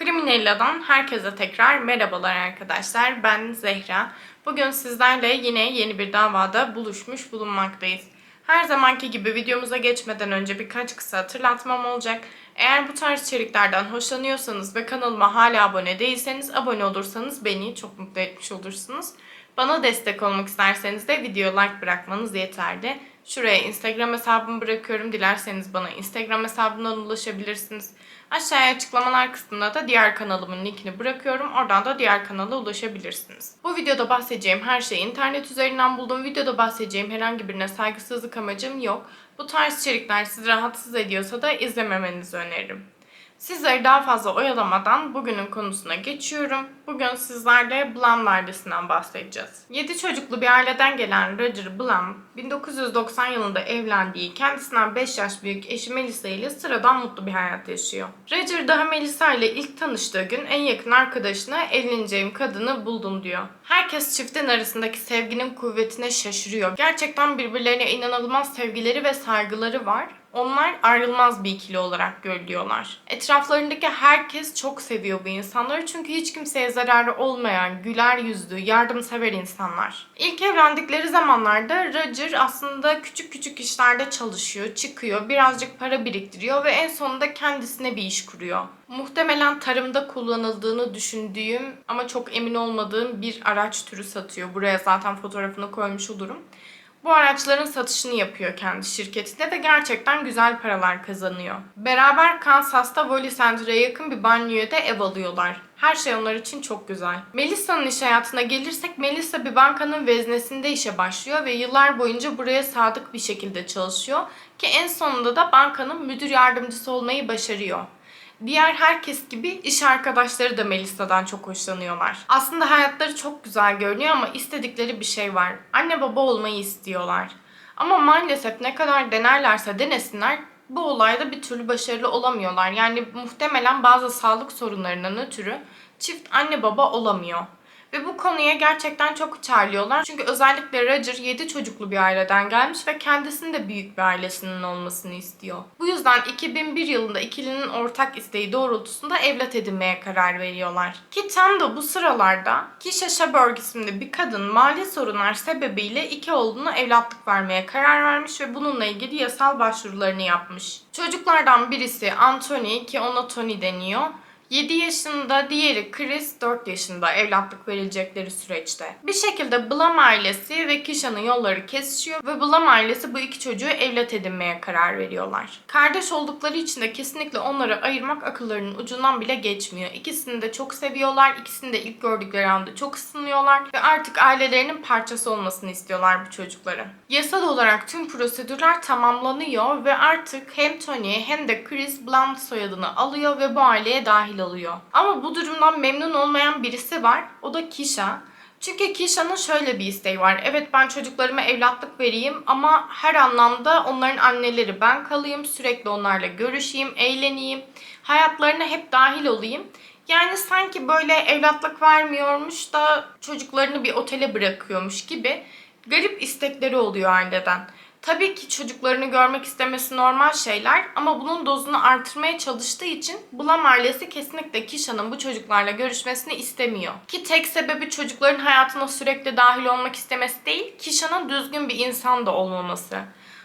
Kriminella'dan herkese tekrar merhabalar arkadaşlar. Ben Zehra. Bugün sizlerle yine yeni bir davada buluşmuş bulunmaktayız. Her zamanki gibi videomuza geçmeden önce birkaç kısa hatırlatmam olacak. Eğer bu tarz içeriklerden hoşlanıyorsanız ve kanalıma hala abone değilseniz abone olursanız beni çok mutlu etmiş olursunuz. Bana destek olmak isterseniz de video like bırakmanız yeterli. Şuraya Instagram hesabımı bırakıyorum. Dilerseniz bana Instagram hesabından ulaşabilirsiniz. Aşağıya açıklamalar kısmında da diğer kanalımın linkini bırakıyorum. Oradan da diğer kanala ulaşabilirsiniz. Bu videoda bahsedeceğim her şeyi internet üzerinden buldum. Videoda bahsedeceğim herhangi birine saygısızlık amacım yok. Bu tarz içerikler sizi rahatsız ediyorsa da izlememenizi öneririm. Sizleri daha fazla oyalamadan bugünün konusuna geçiyorum. Bugün sizlerle Blum ailesinden bahsedeceğiz. 7 çocuklu bir aileden gelen Roger Blum, 1990 yılında evlendiği, kendisinden 5 yaş büyük eşi Melissa ile sıradan mutlu bir hayat yaşıyor. Roger daha Melissa ile ilk tanıştığı gün en yakın arkadaşına evleneceğim kadını buldum diyor. Herkes çiftin arasındaki sevginin kuvvetine şaşırıyor. Gerçekten birbirlerine inanılmaz sevgileri ve saygıları var. Onlar ayrılmaz bir ikili olarak görülüyorlar. Etraflarındaki herkes çok seviyor bu insanları çünkü hiç kimseye zararı olmayan, güler yüzlü, yardımsever insanlar. İlk evlendikleri zamanlarda Roger aslında küçük küçük işlerde çalışıyor, çıkıyor, birazcık para biriktiriyor ve en sonunda kendisine bir iş kuruyor. Muhtemelen tarımda kullanıldığını düşündüğüm ama çok emin olmadığım bir araç türü satıyor. Buraya zaten fotoğrafını koymuş olurum. Bu araçların satışını yapıyor kendi şirketinde ve gerçekten güzel paralar kazanıyor. Beraber Kansas'ta Wally Center'a yakın bir banyoya ev alıyorlar. Her şey onlar için çok güzel. Melissa'nın iş hayatına gelirsek Melissa bir bankanın veznesinde işe başlıyor ve yıllar boyunca buraya sadık bir şekilde çalışıyor ki en sonunda da bankanın müdür yardımcısı olmayı başarıyor. Diğer herkes gibi iş arkadaşları da Melissa'dan çok hoşlanıyorlar. Aslında hayatları çok güzel görünüyor ama istedikleri bir şey var. Anne baba olmayı istiyorlar. Ama maalesef ne kadar denerlerse denesinler bu olayda bir türlü başarılı olamıyorlar. Yani muhtemelen bazı sağlık sorunlarından ötürü çift anne baba olamıyor. Ve bu konuya gerçekten çok çağırıyorlar. Çünkü özellikle Roger 7 çocuklu bir aileden gelmiş ve kendisinin de büyük bir ailesinin olmasını istiyor. Bu yüzden 2001 yılında ikilinin ortak isteği doğrultusunda evlat edinmeye karar veriyorlar. Ki tam da bu sıralarda Kisha Shaberg isimli bir kadın mali sorunlar sebebiyle iki oğluna evlatlık vermeye karar vermiş ve bununla ilgili yasal başvurularını yapmış. Çocuklardan birisi Anthony ki ona Tony deniyor. 7 yaşında, diğeri Chris 4 yaşında evlatlık verilecekleri süreçte. Bir şekilde Blum ailesi ve Kisha'nın yolları kesişiyor ve Blum ailesi bu iki çocuğu evlat edinmeye karar veriyorlar. Kardeş oldukları için de kesinlikle onları ayırmak akıllarının ucundan bile geçmiyor. İkisini de çok seviyorlar, ikisini de ilk gördükleri anda çok ısınıyorlar ve artık ailelerinin parçası olmasını istiyorlar bu çocukların. Yasal olarak tüm prosedürler tamamlanıyor ve artık hem Tony hem de Chris Blunt soyadını alıyor ve bu aileye dahil oluyor. Ama bu durumdan memnun olmayan birisi var. O da Kisha. Çünkü Kisha'nın şöyle bir isteği var. Evet ben çocuklarıma evlatlık vereyim ama her anlamda onların anneleri ben kalayım. Sürekli onlarla görüşeyim, eğleneyim. Hayatlarına hep dahil olayım. Yani sanki böyle evlatlık vermiyormuş da çocuklarını bir otele bırakıyormuş gibi garip istekleri oluyor aileden. Tabii ki çocuklarını görmek istemesi normal şeyler ama bunun dozunu artırmaya çalıştığı için Bulam ailesi kesinlikle Kisha'nın bu çocuklarla görüşmesini istemiyor. Ki tek sebebi çocukların hayatına sürekli dahil olmak istemesi değil, Kisha'nın düzgün bir insan da olmaması.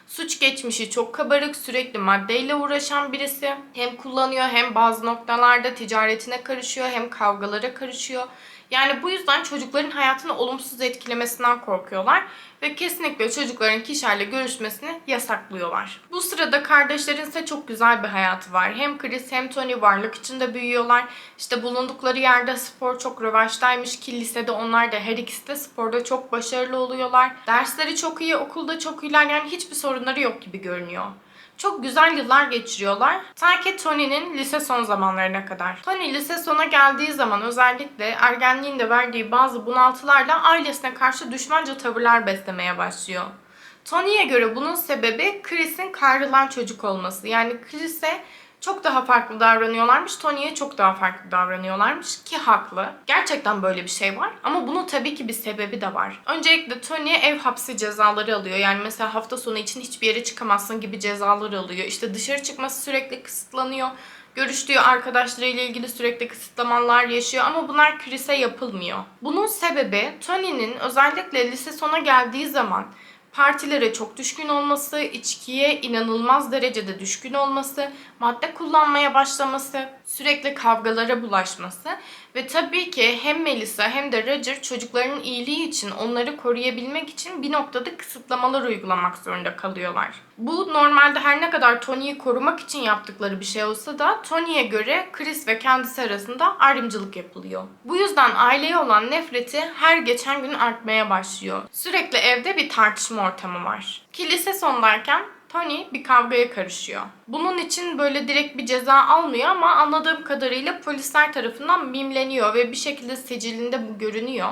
Suç geçmişi çok kabarık, sürekli maddeyle uğraşan birisi. Hem kullanıyor hem bazı noktalarda ticaretine karışıyor hem kavgalara karışıyor. Yani bu yüzden çocukların hayatını olumsuz etkilemesinden korkuyorlar ve kesinlikle çocukların kişilerle görüşmesini yasaklıyorlar. Bu sırada kardeşlerin ise çok güzel bir hayatı var. Hem Chris hem Tony varlık içinde büyüyorlar. İşte bulundukları yerde spor çok rövaştaymış ki lisede onlar da her ikisi de sporda çok başarılı oluyorlar. Dersleri çok iyi, okulda çok iyiler yani hiçbir sorunları yok gibi görünüyor. Çok güzel yıllar geçiriyorlar. Ta ki Tony'nin lise son zamanlarına kadar. Tony lise sona geldiği zaman özellikle ergenliğinde verdiği bazı bunaltılarla ailesine karşı düşmanca tavırlar beslemeye başlıyor. Tony'ye göre bunun sebebi Chris'in kayrılan çocuk olması. Yani Chris'e çok daha farklı davranıyorlarmış. Tony'ye çok daha farklı davranıyorlarmış ki haklı. Gerçekten böyle bir şey var ama bunun tabii ki bir sebebi de var. Öncelikle Tony ev hapsi cezaları alıyor. Yani mesela hafta sonu için hiçbir yere çıkamazsın gibi cezalar alıyor. İşte dışarı çıkması sürekli kısıtlanıyor. Görüştüğü arkadaşlarıyla ilgili sürekli kısıtlamalar yaşıyor ama bunlar Chris'e yapılmıyor. Bunun sebebi Tony'nin özellikle lise sona geldiği zaman partilere çok düşkün olması, içkiye inanılmaz derecede düşkün olması, madde kullanmaya başlaması, sürekli kavgalara bulaşması ve tabii ki hem Melissa hem de Roger çocuklarının iyiliği için onları koruyabilmek için bir noktada kısıtlamalar uygulamak zorunda kalıyorlar. Bu normalde her ne kadar Tony'yi korumak için yaptıkları bir şey olsa da Tony'ye göre Chris ve kendisi arasında ayrımcılık yapılıyor. Bu yüzden aileye olan nefreti her geçen gün artmaya başlıyor. Sürekli evde bir tartışma ortamı var. Ki lise sondayken Tony bir kavgaya karışıyor. Bunun için böyle direkt bir ceza almıyor ama anladığım kadarıyla polisler tarafından mimleniyor ve bir şekilde sicilinde bu görünüyor.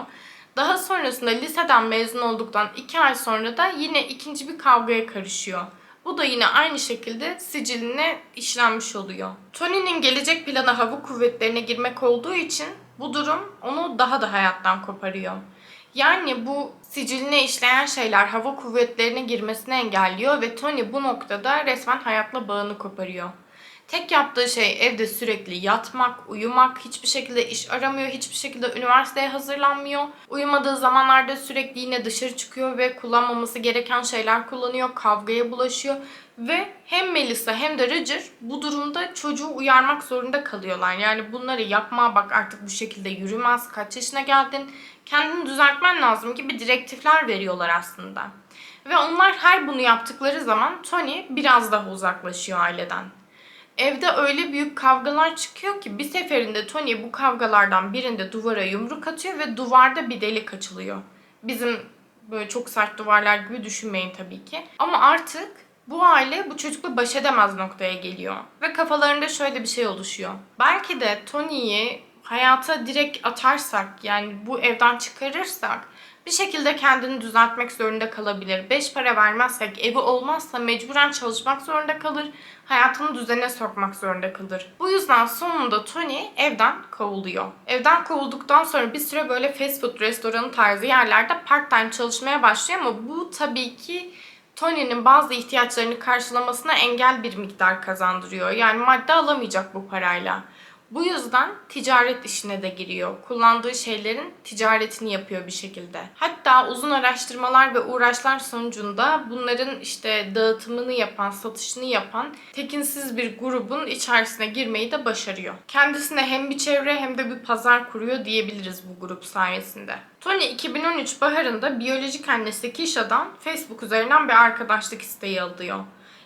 Daha sonrasında liseden mezun olduktan iki ay sonra da yine ikinci bir kavgaya karışıyor. Bu da yine aynı şekilde siciline işlenmiş oluyor. Tony'nin gelecek planı hava kuvvetlerine girmek olduğu için bu durum onu daha da hayattan koparıyor. Yani bu siciline işleyen şeyler hava kuvvetlerine girmesini engelliyor ve Tony bu noktada resmen hayatla bağını koparıyor. Tek yaptığı şey evde sürekli yatmak, uyumak, hiçbir şekilde iş aramıyor, hiçbir şekilde üniversiteye hazırlanmıyor. Uyumadığı zamanlarda sürekli yine dışarı çıkıyor ve kullanmaması gereken şeyler kullanıyor, kavgaya bulaşıyor. Ve hem Melissa hem de Roger bu durumda çocuğu uyarmak zorunda kalıyorlar. Yani bunları yapma bak artık bu şekilde yürümez, kaç yaşına geldin, kendini düzeltmen lazım gibi direktifler veriyorlar aslında. Ve onlar her bunu yaptıkları zaman Tony biraz daha uzaklaşıyor aileden. Evde öyle büyük kavgalar çıkıyor ki bir seferinde Tony bu kavgalardan birinde duvara yumruk atıyor ve duvarda bir delik açılıyor. Bizim böyle çok sert duvarlar gibi düşünmeyin tabii ki. Ama artık bu aile bu çocukla baş edemez noktaya geliyor. Ve kafalarında şöyle bir şey oluşuyor. Belki de Tony'yi hayata direkt atarsak yani bu evden çıkarırsak bir şekilde kendini düzeltmek zorunda kalabilir. Beş para vermezsek, evi olmazsa mecburen çalışmak zorunda kalır. Hayatını düzene sokmak zorunda kalır. Bu yüzden sonunda Tony evden kovuluyor. Evden kovulduktan sonra bir süre böyle fast food restoranı tarzı yerlerde part time çalışmaya başlıyor ama bu tabii ki Tony'nin bazı ihtiyaçlarını karşılamasına engel bir miktar kazandırıyor. Yani madde alamayacak bu parayla. Bu yüzden ticaret işine de giriyor. Kullandığı şeylerin ticaretini yapıyor bir şekilde. Hatta uzun araştırmalar ve uğraşlar sonucunda bunların işte dağıtımını yapan, satışını yapan tekinsiz bir grubun içerisine girmeyi de başarıyor. Kendisine hem bir çevre hem de bir pazar kuruyor diyebiliriz bu grup sayesinde. Tony 2013 baharında biyolojik annesi Kisha'dan Facebook üzerinden bir arkadaşlık isteği alıyor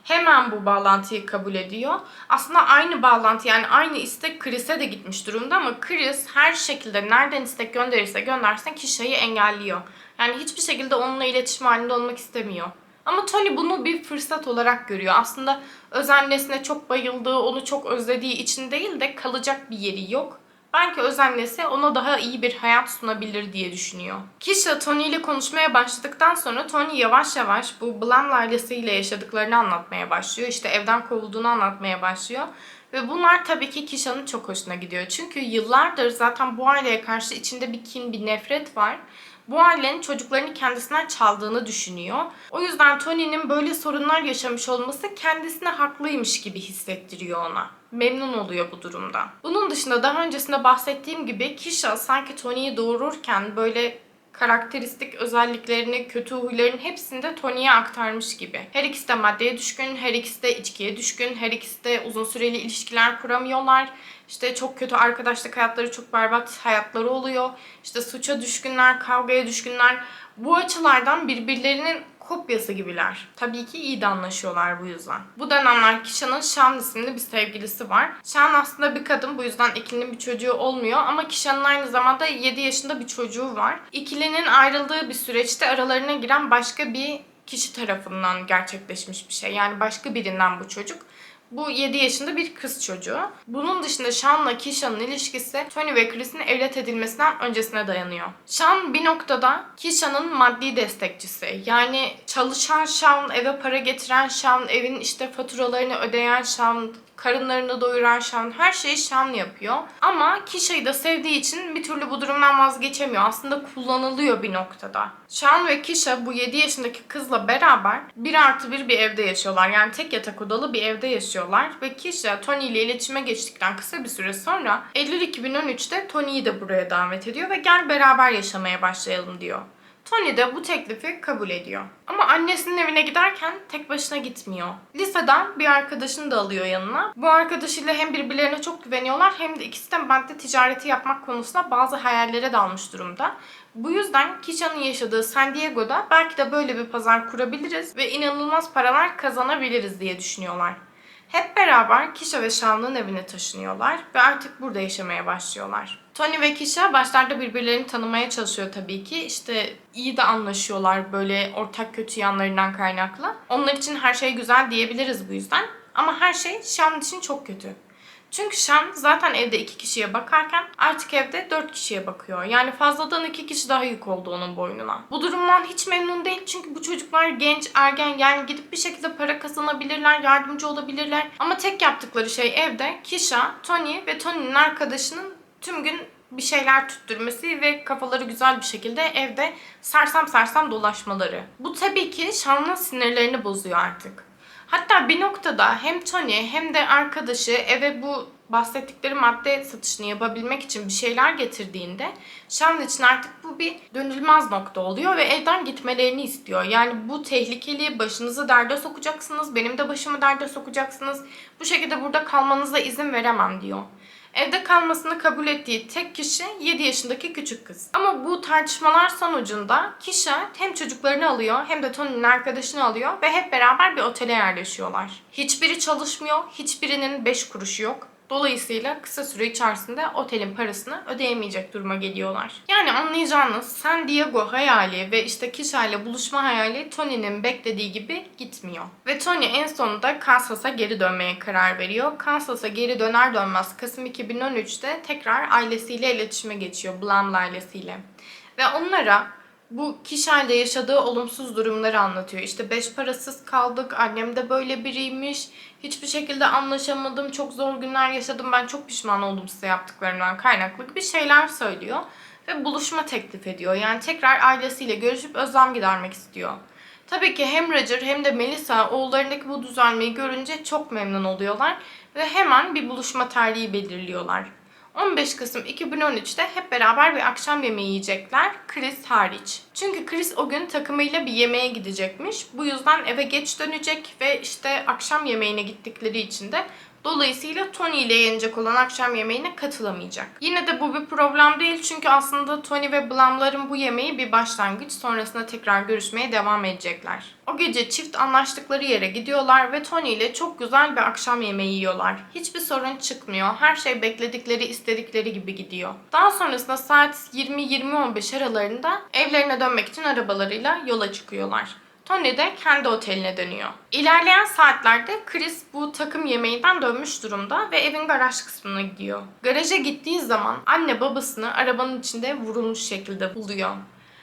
hemen bu bağlantıyı kabul ediyor. Aslında aynı bağlantı yani aynı istek Chris'e de gitmiş durumda ama Chris her şekilde nereden istek gönderirse göndersin Kisha'yı engelliyor. Yani hiçbir şekilde onunla iletişim halinde olmak istemiyor. Ama Tony bunu bir fırsat olarak görüyor. Aslında öz annesine çok bayıldığı, onu çok özlediği için değil de kalacak bir yeri yok. Belki öz annesi ona daha iyi bir hayat sunabilir diye düşünüyor. Kisha Tony ile konuşmaya başladıktan sonra Tony yavaş yavaş bu Blam ailesiyle yaşadıklarını anlatmaya başlıyor. İşte evden kovulduğunu anlatmaya başlıyor. Ve bunlar tabii ki Kisha'nın çok hoşuna gidiyor. Çünkü yıllardır zaten bu aileye karşı içinde bir kin, bir nefret var bu ailenin çocuklarını kendisinden çaldığını düşünüyor. O yüzden Tony'nin böyle sorunlar yaşamış olması kendisine haklıymış gibi hissettiriyor ona. Memnun oluyor bu durumda. Bunun dışında daha öncesinde bahsettiğim gibi Kisha sanki Tony'yi doğururken böyle karakteristik özelliklerini, kötü huyların hepsini de Tony'ye aktarmış gibi. Her ikisi de maddeye düşkün, her ikisi de içkiye düşkün, her ikisi de uzun süreli ilişkiler kuramıyorlar. İşte çok kötü arkadaşlık hayatları, çok berbat hayatları oluyor. İşte suça düşkünler, kavgaya düşkünler. Bu açılardan birbirlerinin kopyası gibiler. Tabii ki iyi de anlaşıyorlar bu yüzden. Bu dönemler Kisha'nın Sean isimli bir sevgilisi var. Sean aslında bir kadın bu yüzden ikilinin bir çocuğu olmuyor ama Kisha'nın aynı zamanda 7 yaşında bir çocuğu var. İkilinin ayrıldığı bir süreçte aralarına giren başka bir kişi tarafından gerçekleşmiş bir şey. Yani başka birinden bu çocuk. Bu 7 yaşında bir kız çocuğu. Bunun dışında Sean'la Kisha'nın ilişkisi Tony ve Chris'in evlat edilmesinden öncesine dayanıyor. Sean bir noktada Kisha'nın maddi destekçisi. Yani çalışan Sean, eve para getiren Sean, evin işte faturalarını ödeyen Sean, karınlarını doyuran Sean, her şeyi Sean yapıyor. Ama Kisha'yı da sevdiği için bir türlü bu durumdan vazgeçemiyor. Aslında kullanılıyor bir noktada. Sean ve Kisha bu 7 yaşındaki kızla beraber bir artı bir bir evde yaşıyorlar. Yani tek yatak odalı bir evde yaşıyorlar başlıyorlar ve Kisha Tony ile iletişime geçtikten kısa bir süre sonra Eylül 2013'te Tony'yi de buraya davet ediyor ve gel beraber yaşamaya başlayalım diyor. Tony de bu teklifi kabul ediyor. Ama annesinin evine giderken tek başına gitmiyor. Liseden bir arkadaşını da alıyor yanına. Bu arkadaşıyla hem birbirlerine çok güveniyorlar hem de ikisi de madde ticareti yapmak konusunda bazı hayallere dalmış durumda. Bu yüzden Kisha'nın yaşadığı San Diego'da belki de böyle bir pazar kurabiliriz ve inanılmaz paralar kazanabiliriz diye düşünüyorlar. Hep beraber Kisha ve Sean'ın evine taşınıyorlar ve artık burada yaşamaya başlıyorlar. Tony ve Kisha başlarda birbirlerini tanımaya çalışıyor tabii ki. İşte iyi de anlaşıyorlar böyle ortak kötü yanlarından kaynaklı. Onlar için her şey güzel diyebiliriz bu yüzden. Ama her şey Sean için çok kötü. Çünkü Sean zaten evde iki kişiye bakarken artık evde dört kişiye bakıyor. Yani fazladan iki kişi daha yük oldu onun boynuna. Bu durumdan hiç memnun değil çünkü bu çocuklar genç, ergen yani gidip bir şekilde para kazanabilirler, yardımcı olabilirler. Ama tek yaptıkları şey evde Kisha, Tony ve Tony'nin arkadaşının tüm gün bir şeyler tüttürmesi ve kafaları güzel bir şekilde evde sersem sersem dolaşmaları. Bu tabii ki Sean'ın sinirlerini bozuyor artık. Hatta bir noktada hem Tony hem de arkadaşı eve bu bahsettikleri madde satışını yapabilmek için bir şeyler getirdiğinde Sean için artık bu bir dönülmez nokta oluyor ve evden gitmelerini istiyor. Yani bu tehlikeli, başınızı derde sokacaksınız, benim de başımı derde sokacaksınız. Bu şekilde burada kalmanıza izin veremem diyor. Evde kalmasını kabul ettiği tek kişi 7 yaşındaki küçük kız. Ama bu tartışmalar sonucunda Kisha hem çocuklarını alıyor hem de Tony'nin arkadaşını alıyor ve hep beraber bir otele yerleşiyorlar. Hiçbiri çalışmıyor, hiçbirinin 5 kuruşu yok. Dolayısıyla kısa süre içerisinde otelin parasını ödeyemeyecek duruma geliyorlar. Yani anlayacağınız San Diego hayali ve işte Kisha ile buluşma hayali Tony'nin beklediği gibi gitmiyor. Ve Tony en sonunda Kansas'a geri dönmeye karar veriyor. Kansas'a geri döner dönmez Kasım 2013'te tekrar ailesiyle iletişime geçiyor. Blum ailesiyle. Ve onlara bu kişiyle yaşadığı olumsuz durumları anlatıyor. İşte beş parasız kaldık, annem de böyle biriymiş, hiçbir şekilde anlaşamadım, çok zor günler yaşadım, ben çok pişman oldum size yaptıklarımdan kaynaklı bir şeyler söylüyor. Ve buluşma teklif ediyor. Yani tekrar ailesiyle görüşüp özlem gidermek istiyor. Tabii ki hem Roger hem de Melissa oğullarındaki bu düzelmeyi görünce çok memnun oluyorlar ve hemen bir buluşma tarihi belirliyorlar. 15 Kasım 2013'te hep beraber bir akşam yemeği yiyecekler. Chris hariç. Çünkü Chris o gün takımıyla bir yemeğe gidecekmiş. Bu yüzden eve geç dönecek ve işte akşam yemeğine gittikleri için de Dolayısıyla Tony ile yenecek olan akşam yemeğine katılamayacak. Yine de bu bir problem değil çünkü aslında Tony ve Blum'ların bu yemeği bir başlangıç sonrasında tekrar görüşmeye devam edecekler. O gece çift anlaştıkları yere gidiyorlar ve Tony ile çok güzel bir akşam yemeği yiyorlar. Hiçbir sorun çıkmıyor. Her şey bekledikleri, istedikleri gibi gidiyor. Daha sonrasında saat 20-20-15 aralarında evlerine dönmek için arabalarıyla yola çıkıyorlar. Tony de kendi oteline dönüyor. İlerleyen saatlerde Chris bu takım yemeğinden dönmüş durumda ve evin garaj kısmına gidiyor. Garaja gittiği zaman anne babasını arabanın içinde vurulmuş şekilde buluyor.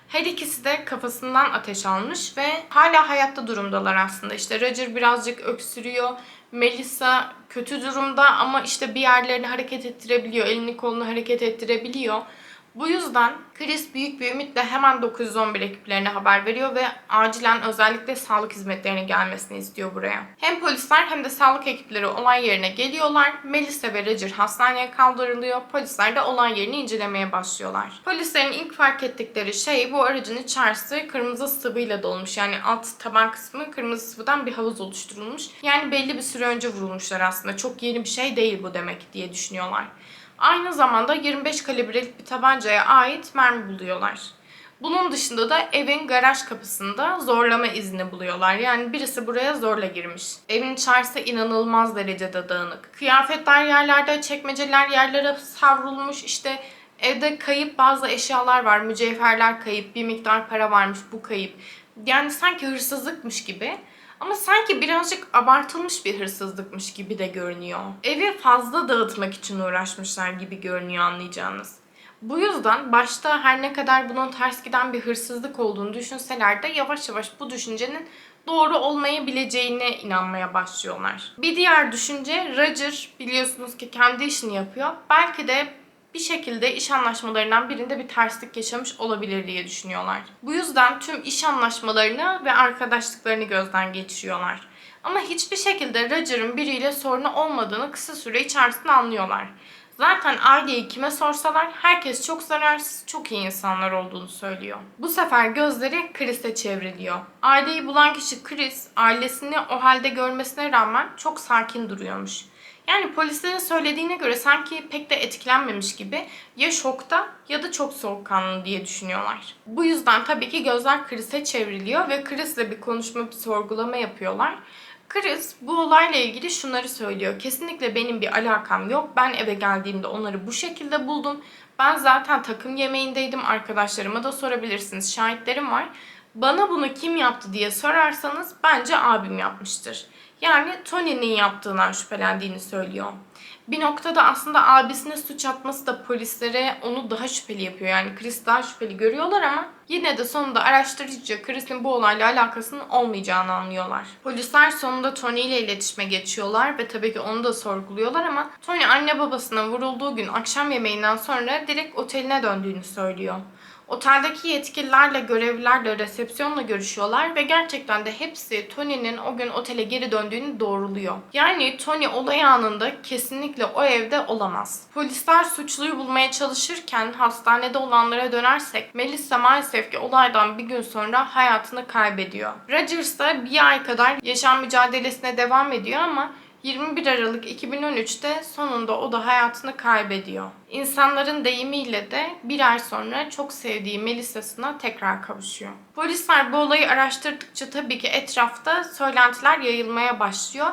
Her ikisi de kafasından ateş almış ve hala hayatta durumdalar aslında. İşte Roger birazcık öksürüyor. Melissa kötü durumda ama işte bir yerlerini hareket ettirebiliyor. Elini kolunu hareket ettirebiliyor. Bu yüzden Chris büyük bir ümitle hemen 911 ekiplerine haber veriyor ve acilen özellikle sağlık hizmetlerine gelmesini istiyor buraya. Hem polisler hem de sağlık ekipleri olay yerine geliyorlar. Melissa ve Roger hastaneye kaldırılıyor. Polisler de olay yerini incelemeye başlıyorlar. Polislerin ilk fark ettikleri şey bu aracın içerisi kırmızı sıvıyla dolmuş. Yani alt taban kısmı kırmızı sıvıdan bir havuz oluşturulmuş. Yani belli bir süre önce vurulmuşlar aslında. Çok yeni bir şey değil bu demek diye düşünüyorlar. Aynı zamanda 25 kalibrelik bir tabancaya ait mermi buluyorlar. Bunun dışında da evin garaj kapısında zorlama izni buluyorlar. Yani birisi buraya zorla girmiş. Evin içerisi inanılmaz derecede dağınık. Kıyafetler yerlerde, çekmeceler yerlere savrulmuş. İşte evde kayıp bazı eşyalar var. Mücevherler kayıp, bir miktar para varmış bu kayıp. Yani sanki hırsızlıkmış gibi. Ama sanki birazcık abartılmış bir hırsızlıkmış gibi de görünüyor. Evi fazla dağıtmak için uğraşmışlar gibi görünüyor anlayacağınız. Bu yüzden başta her ne kadar bunun ters giden bir hırsızlık olduğunu düşünseler de yavaş yavaş bu düşüncenin doğru olmayabileceğine inanmaya başlıyorlar. Bir diğer düşünce Roger biliyorsunuz ki kendi işini yapıyor. Belki de bir şekilde iş anlaşmalarından birinde bir terslik yaşamış olabilir diye düşünüyorlar. Bu yüzden tüm iş anlaşmalarını ve arkadaşlıklarını gözden geçiriyorlar. Ama hiçbir şekilde Roger'ın biriyle sorunu olmadığını kısa süre içerisinde anlıyorlar. Zaten aileyi kime sorsalar herkes çok zararsız, çok iyi insanlar olduğunu söylüyor. Bu sefer gözleri Chris'e çevriliyor. Aileyi bulan kişi Chris, ailesini o halde görmesine rağmen çok sakin duruyormuş. Yani polislerin söylediğine göre sanki pek de etkilenmemiş gibi ya şokta ya da çok soğukkanlı diye düşünüyorlar. Bu yüzden tabii ki gözler Chris'e çevriliyor ve Chris'le bir konuşma, bir sorgulama yapıyorlar. Chris bu olayla ilgili şunları söylüyor. Kesinlikle benim bir alakam yok. Ben eve geldiğimde onları bu şekilde buldum. Ben zaten takım yemeğindeydim. Arkadaşlarıma da sorabilirsiniz. Şahitlerim var. Bana bunu kim yaptı diye sorarsanız bence abim yapmıştır. Yani Tony'nin yaptığından şüphelendiğini söylüyor. Bir noktada aslında abisine suç atması da polislere onu daha şüpheli yapıyor. Yani Chris daha şüpheli görüyorlar ama yine de sonunda araştırıcı Chris'in bu olayla alakasının olmayacağını anlıyorlar. Polisler sonunda Tony ile iletişime geçiyorlar ve tabii ki onu da sorguluyorlar ama Tony anne babasına vurulduğu gün akşam yemeğinden sonra direkt oteline döndüğünü söylüyor. Oteldeki yetkililerle, görevlilerle, resepsiyonla görüşüyorlar ve gerçekten de hepsi Tony'nin o gün otele geri döndüğünü doğruluyor. Yani Tony olay anında kesinlikle o evde olamaz. Polisler suçluyu bulmaya çalışırken hastanede olanlara dönersek Melissa maalesef ki olaydan bir gün sonra hayatını kaybediyor. Rogers da bir ay kadar yaşam mücadelesine devam ediyor ama 21 Aralık 2013'te sonunda o da hayatını kaybediyor. İnsanların deyimiyle de bir ay sonra çok sevdiği Melissa'sına tekrar kavuşuyor. Polisler bu olayı araştırdıkça tabii ki etrafta söylentiler yayılmaya başlıyor.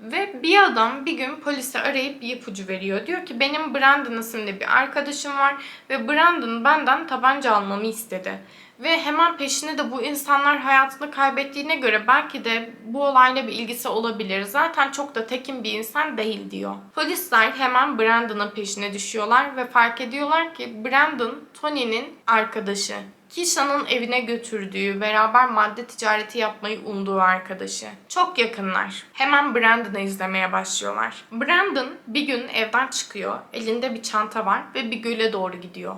Ve bir adam bir gün polise arayıp bir ipucu veriyor. Diyor ki benim Brandon isimli bir arkadaşım var ve Brandon benden tabanca almamı istedi. Ve hemen peşine de bu insanlar hayatını kaybettiğine göre belki de bu olayla bir ilgisi olabilir. Zaten çok da tekin bir insan değil diyor. Polisler hemen Brandon'ın peşine düşüyorlar ve fark ediyorlar ki Brandon Tony'nin arkadaşı. Kisha'nın evine götürdüğü, beraber madde ticareti yapmayı umduğu arkadaşı. Çok yakınlar. Hemen Brandon'ı izlemeye başlıyorlar. Brandon bir gün evden çıkıyor. Elinde bir çanta var ve bir göle doğru gidiyor.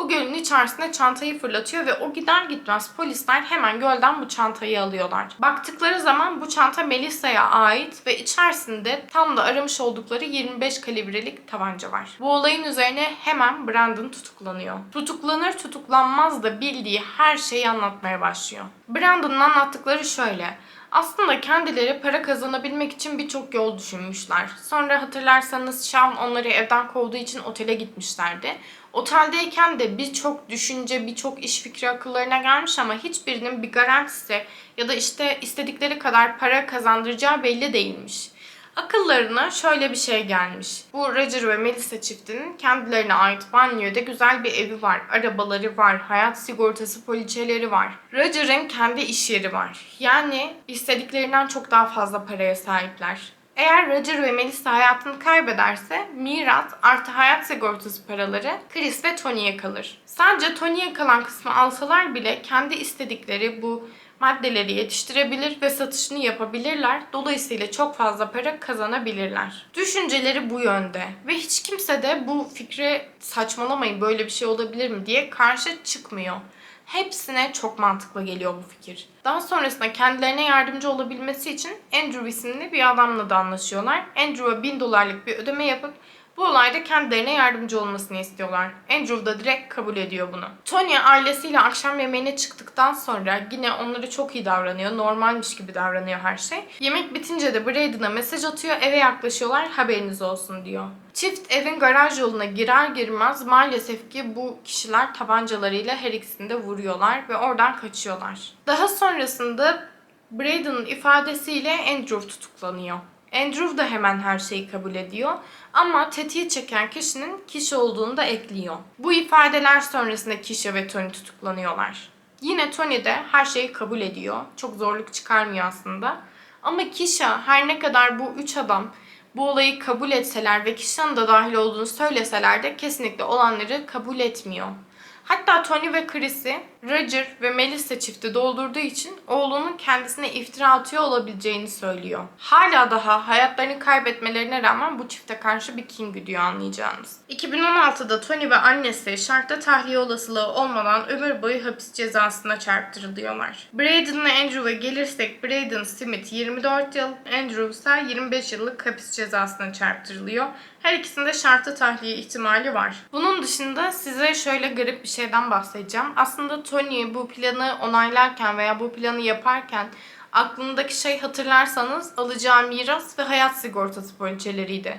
O gölün içerisine çantayı fırlatıyor ve o gider gitmez polisler hemen gölden bu çantayı alıyorlar. Baktıkları zaman bu çanta Melissa'ya ait ve içerisinde tam da aramış oldukları 25 kalibrelik tabanca var. Bu olayın üzerine hemen Brandon tutuklanıyor. Tutuklanır tutuklanmaz da bildiği her şeyi anlatmaya başlıyor. Brandon'ın anlattıkları şöyle. Aslında kendileri para kazanabilmek için birçok yol düşünmüşler. Sonra hatırlarsanız Sean onları evden kovduğu için otele gitmişlerdi. Oteldeyken de birçok düşünce, birçok iş fikri akıllarına gelmiş ama hiçbirinin bir garantisi ya da işte istedikleri kadar para kazandıracağı belli değilmiş. Akıllarına şöyle bir şey gelmiş. Bu Roger ve Melissa çiftinin kendilerine ait banyoda güzel bir evi var, arabaları var, hayat sigortası poliçeleri var. Roger'ın kendi iş yeri var. Yani istediklerinden çok daha fazla paraya sahipler. Eğer Roger ve Melissa hayatını kaybederse miras artı hayat sigortası paraları Chris ve Tony'ye kalır. Sadece Tony'ye kalan kısmı alsalar bile kendi istedikleri bu maddeleri yetiştirebilir ve satışını yapabilirler. Dolayısıyla çok fazla para kazanabilirler. Düşünceleri bu yönde ve hiç kimse de bu fikre saçmalamayın böyle bir şey olabilir mi diye karşı çıkmıyor. Hepsine çok mantıklı geliyor bu fikir. Daha sonrasında kendilerine yardımcı olabilmesi için Andrew isimli bir adamla da anlaşıyorlar. Andrew'a 1000 dolarlık bir ödeme yapıp bu olayda kendilerine yardımcı olmasını istiyorlar. Andrew da direkt kabul ediyor bunu. Tony ailesiyle akşam yemeğine çıktıktan sonra yine onları çok iyi davranıyor. Normalmiş gibi davranıyor her şey. Yemek bitince de Braden'a mesaj atıyor. Eve yaklaşıyorlar haberiniz olsun diyor. Çift evin garaj yoluna girer girmez maalesef ki bu kişiler tabancalarıyla her ikisini de vuruyorlar ve oradan kaçıyorlar. Daha sonrasında Braden'ın ifadesiyle Andrew tutuklanıyor. Andrew da hemen her şeyi kabul ediyor ama tetiği çeken kişinin kişi olduğunu da ekliyor. Bu ifadeler sonrasında kişi ve Tony tutuklanıyorlar. Yine Tony de her şeyi kabul ediyor. Çok zorluk çıkarmıyor aslında. Ama Kisha her ne kadar bu üç adam bu olayı kabul etseler ve Kisha'nın da dahil olduğunu söyleseler de kesinlikle olanları kabul etmiyor. Hatta Tony ve Chris'i Roger ve Melissa çifti doldurduğu için oğlunun kendisine iftira atıyor olabileceğini söylüyor. Hala daha hayatlarını kaybetmelerine rağmen bu çifte karşı bir kin güdüyor anlayacağınız. 2016'da Tony ve annesi şartlı tahliye olasılığı olmadan ömür boyu hapis cezasına çarptırılıyorlar. Braden ve Andrew'a gelirsek Braden Smith 24 yıl, Andrew ise 25 yıllık hapis cezasına çarptırılıyor. Her ikisinde şartlı tahliye ihtimali var. Bunun dışında size şöyle garip bir şeyden bahsedeceğim. Aslında Tony bu planı onaylarken veya bu planı yaparken aklındaki şey hatırlarsanız alacağı miras ve hayat sigortası poliçeleriydi.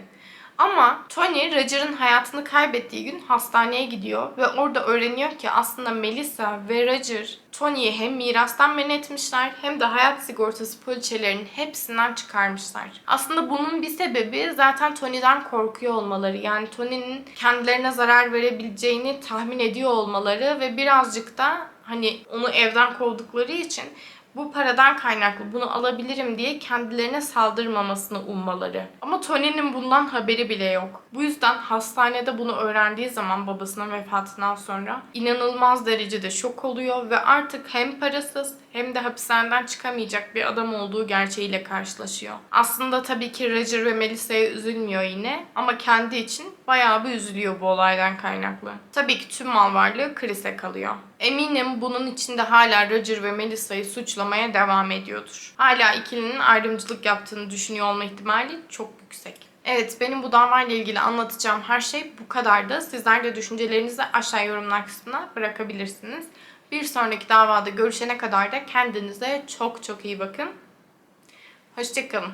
Ama Tony Roger'ın hayatını kaybettiği gün hastaneye gidiyor ve orada öğreniyor ki aslında Melissa ve Roger Tony'yi hem mirastan men etmişler hem de hayat sigortası poliçelerinin hepsinden çıkarmışlar. Aslında bunun bir sebebi zaten Tony'den korkuyor olmaları. Yani Tony'nin kendilerine zarar verebileceğini tahmin ediyor olmaları ve birazcık da hani onu evden kovdukları için bu paradan kaynaklı bunu alabilirim diye kendilerine saldırmamasını ummaları. Ama Tony'nin bundan haberi bile yok. Bu yüzden hastanede bunu öğrendiği zaman babasının vefatından sonra inanılmaz derecede şok oluyor ve artık hem parasız hem de hapishaneden çıkamayacak bir adam olduğu gerçeğiyle karşılaşıyor. Aslında tabii ki Roger ve Melissa'ya üzülmüyor yine ama kendi için bayağı bir üzülüyor bu olaydan kaynaklı. Tabii ki tüm mal varlığı Chris'e kalıyor. Eminim bunun içinde hala Roger ve Melissa'yı suçlamaya devam ediyordur. Hala ikilinin ayrımcılık yaptığını düşünüyor olma ihtimali çok yüksek. Evet benim bu davayla ilgili anlatacağım her şey bu kadardı. Sizler de düşüncelerinizi aşağı yorumlar kısmına bırakabilirsiniz. Bir sonraki davada görüşene kadar da kendinize çok çok iyi bakın. Hoşçakalın.